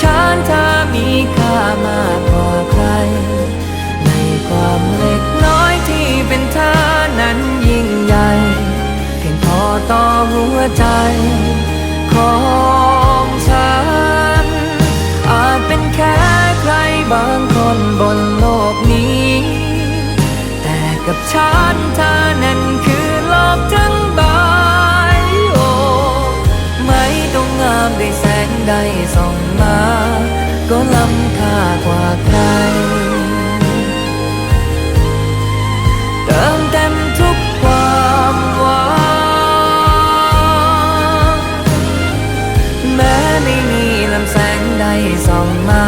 ฉันเธอมีค่ามากกว่าใคร ในความเล็กน้อยที่เป็นเธอนั้นยิ่งใหญ่เพียงพอต่อหัวใจของฉัน อาจเป็นแค่ใครบางคนบ ใดส่องมา ก็ล้ำค่ากว่าใคร เติมเต็มทุกความหวังแม้ไม่มีลำแสงใดส่องมา